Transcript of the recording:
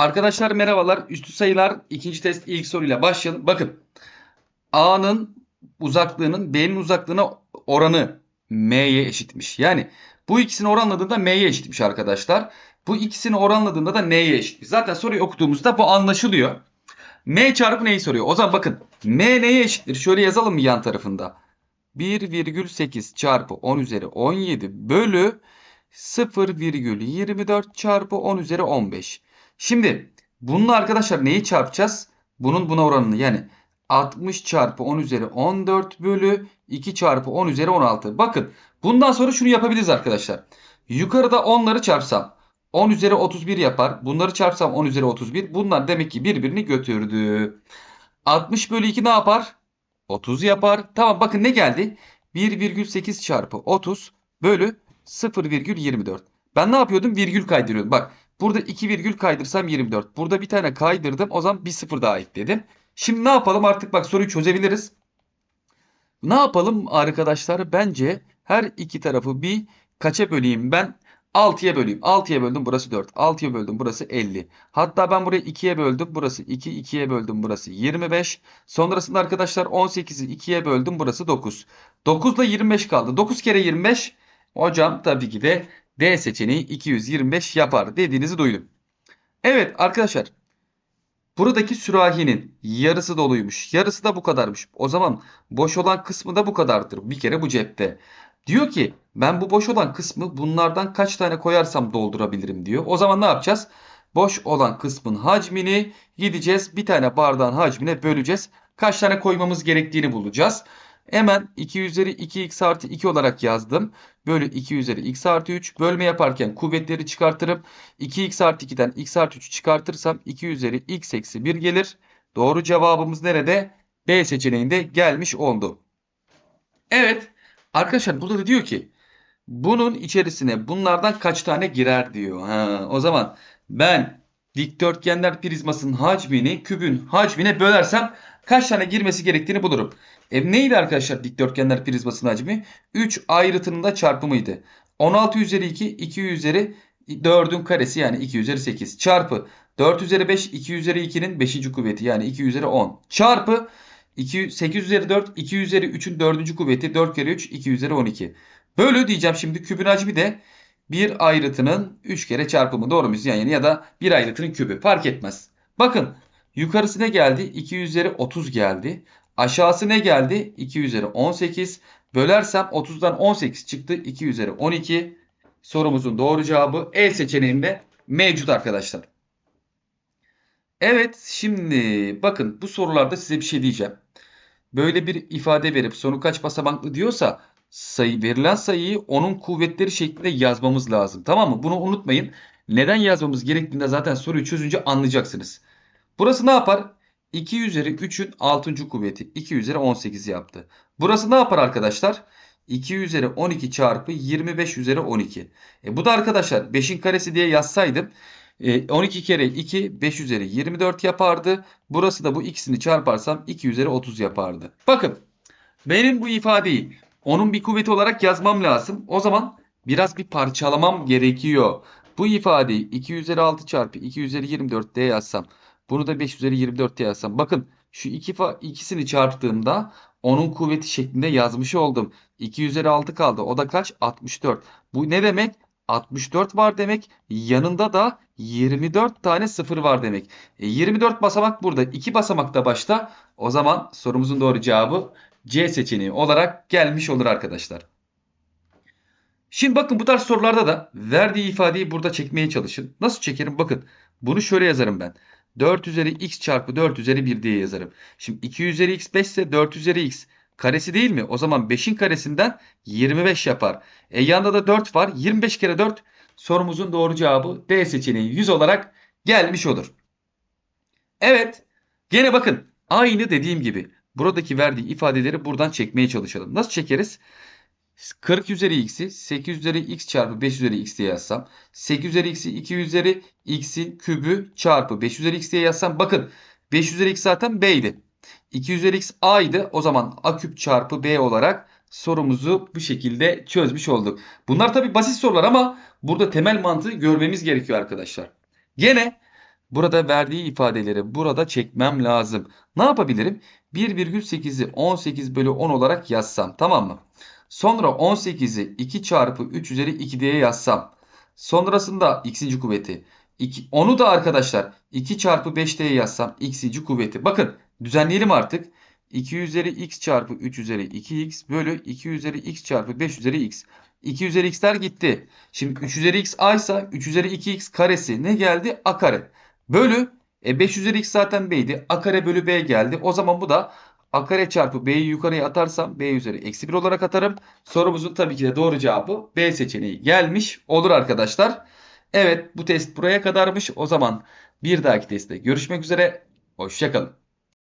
Arkadaşlar merhabalar. Üstü sayılar ikinci test ilk soruyla başlayalım. Bakın. A'nın uzaklığının B'nin uzaklığına oranı M'ye eşitmiş. Yani bu ikisini oranladığında M'ye eşitmiş arkadaşlar. Bu ikisini oranladığında da N'ye eşitmiş. Zaten soruyu okuduğumuzda bu anlaşılıyor. M çarpı neyi soruyor? O zaman bakın. M neye eşittir? Şöyle yazalım mı yan tarafında? 1,8 çarpı 10 üzeri 17 bölü 0,24 çarpı 10 üzeri 15. Şimdi bununla arkadaşlar neyi çarpacağız? Bunun buna oranını yani 60 çarpı 10 üzeri 14 bölü 2 çarpı 10 üzeri 16. Bakın bundan sonra şunu yapabiliriz arkadaşlar. Yukarıda onları çarpsam 10 üzeri 31 yapar. Bunları çarpsam 10 üzeri 31. Bunlar demek ki birbirini götürdü. 60 bölü 2 ne yapar? 30 yapar. Tamam bakın ne geldi? 1,8 çarpı 30 bölü 0,24. Ben ne yapıyordum? Virgül kaydırıyordum. Bak burada 2 virgül kaydırsam 24. Burada bir tane kaydırdım. O zaman bir sıfır daha ekledim. Şimdi ne yapalım? Artık bak soruyu çözebiliriz. Ne yapalım arkadaşlar? Bence her iki tarafı bir kaça böleyim ben? 6'ya böleyim. 6'ya böldüm burası 4. 6'ya böldüm burası 50. Hatta ben burayı 2'ye böldüm. Burası 2. 2'ye böldüm burası 25. Sonrasında arkadaşlar 18'i 2'ye böldüm. Burası 9. 9 ile 25 kaldı. 9 kere 25. Hocam tabii ki de D seçeneği 225 yapar dediğinizi duydum. Evet arkadaşlar. Buradaki sürahinin yarısı doluymuş. Yarısı da bu kadarmış. O zaman boş olan kısmı da bu kadardır. Bir kere bu cepte. Diyor ki ben bu boş olan kısmı bunlardan kaç tane koyarsam doldurabilirim diyor. O zaman ne yapacağız? Boş olan kısmın hacmini gideceğiz. Bir tane bardağın hacmine böleceğiz. Kaç tane koymamız gerektiğini bulacağız. Hemen 2 üzeri 2x artı 2 olarak yazdım. Bölü 2 üzeri x artı 3. Bölme yaparken kuvvetleri çıkartırım. 2x artı 2'den x artı 3'ü çıkartırsam 2 üzeri x eksi 1 gelir. Doğru cevabımız nerede? B seçeneğinde gelmiş oldu. Evet. Arkadaşlar burada da diyor ki bunun içerisine bunlardan kaç tane girer diyor. Ha, o zaman ben dikdörtgenler prizmasının hacmini kübün hacmine bölersem kaç tane girmesi gerektiğini bulurum. E neydi arkadaşlar dikdörtgenler prizmasının hacmi? 3 ayrıtının da çarpımıydı. 16 üzeri 2 2 üzeri 4'ün karesi yani 2 üzeri 8 çarpı 4 üzeri 5 2 üzeri 2'nin 5. kuvveti yani 2 üzeri 10 çarpı 2, 8 üzeri 4 2 üzeri 3'ün 4. kuvveti 4 kere 3 2 üzeri 12. Bölü diyeceğim şimdi kübün hacmi de bir ayrıtının 3 kere çarpımı doğru muyuz? Yani ya da bir ayrıtının kübü fark etmez. Bakın yukarısı ne geldi? 2 üzeri 30 geldi. Aşağısı ne geldi? 2 üzeri 18. Bölersem 30'dan 18 çıktı. 2 üzeri 12. Sorumuzun doğru cevabı E seçeneğinde mevcut arkadaşlar. Evet şimdi bakın bu sorularda size bir şey diyeceğim. Böyle bir ifade verip sonu kaç basamaklı diyorsa sayı verilen sayıyı onun kuvvetleri şeklinde yazmamız lazım. Tamam mı? Bunu unutmayın. Neden yazmamız gerektiğinde zaten soruyu çözünce anlayacaksınız. Burası ne yapar? 2 üzeri 3'ün 6. kuvveti 2 üzeri 18 yaptı. Burası ne yapar arkadaşlar? 2 üzeri 12 çarpı 25 üzeri 12. E bu da arkadaşlar 5'in karesi diye yazsaydım 12 kere 2 5 üzeri 24 yapardı. Burası da bu ikisini çarparsam 2 üzeri 30 yapardı. Bakın benim bu ifadeyi onun bir kuvveti olarak yazmam lazım. O zaman biraz bir parçalamam gerekiyor. Bu ifadeyi 2 üzeri 6 çarpı 2 üzeri 24 diye yazsam. Bunu da 5 üzeri 24 diye yazsam. Bakın şu iki ikisini çarptığımda onun kuvveti şeklinde yazmış oldum. 2 üzeri 6 kaldı. O da kaç? 64. Bu ne demek? 64 var demek. Yanında da 24 tane sıfır var demek. E, 24 basamak burada. 2 basamak da başta. O zaman sorumuzun doğru cevabı C seçeneği olarak gelmiş olur arkadaşlar. Şimdi bakın bu tarz sorularda da verdiği ifadeyi burada çekmeye çalışın. Nasıl çekerim? Bakın bunu şöyle yazarım ben. 4 üzeri x çarpı 4 üzeri 1 diye yazarım. Şimdi 2 üzeri x 5 ise 4 üzeri x karesi değil mi? O zaman 5'in karesinden 25 yapar. E yanında da 4 var. 25 kere 4 sorumuzun doğru cevabı D seçeneği 100 olarak gelmiş olur. Evet. Gene bakın aynı dediğim gibi buradaki verdiği ifadeleri buradan çekmeye çalışalım. Nasıl çekeriz? 40 üzeri x'i 8 üzeri x çarpı 5 üzeri x diye yazsam. 8 üzeri x'i 2 üzeri x'in kübü çarpı 5 üzeri x diye yazsam. Bakın 5 üzeri x zaten b'ydi. 2 üzeri x a'ydı. O zaman a küp çarpı b olarak sorumuzu bu şekilde çözmüş olduk. Bunlar tabi basit sorular ama burada temel mantığı görmemiz gerekiyor arkadaşlar. Gene burada verdiği ifadeleri burada çekmem lazım. Ne yapabilirim? 1,8'i 18 bölü 10 olarak yazsam. Tamam mı? Sonra 18'i 2 çarpı 3 üzeri 2 diye yazsam. Sonrasında x'inci kuvveti. 2, onu da arkadaşlar 2 çarpı 5 diye yazsam x'inci kuvveti. Bakın düzenleyelim artık. 2 üzeri x çarpı 3 üzeri 2x bölü 2 üzeri x çarpı 5 üzeri x. 2 üzeri x'ler gitti. Şimdi 3 üzeri x a ise 3 üzeri 2x karesi ne geldi? A kare. Bölü e 5 üzeri x zaten b'ydi. A kare bölü b geldi. O zaman bu da a kare çarpı b'yi yukarıya atarsam b üzeri eksi 1 olarak atarım. Sorumuzun tabii ki de doğru cevabı B seçeneği gelmiş olur arkadaşlar. Evet bu test buraya kadarmış. O zaman bir dahaki testte görüşmek üzere. Hoşçakalın.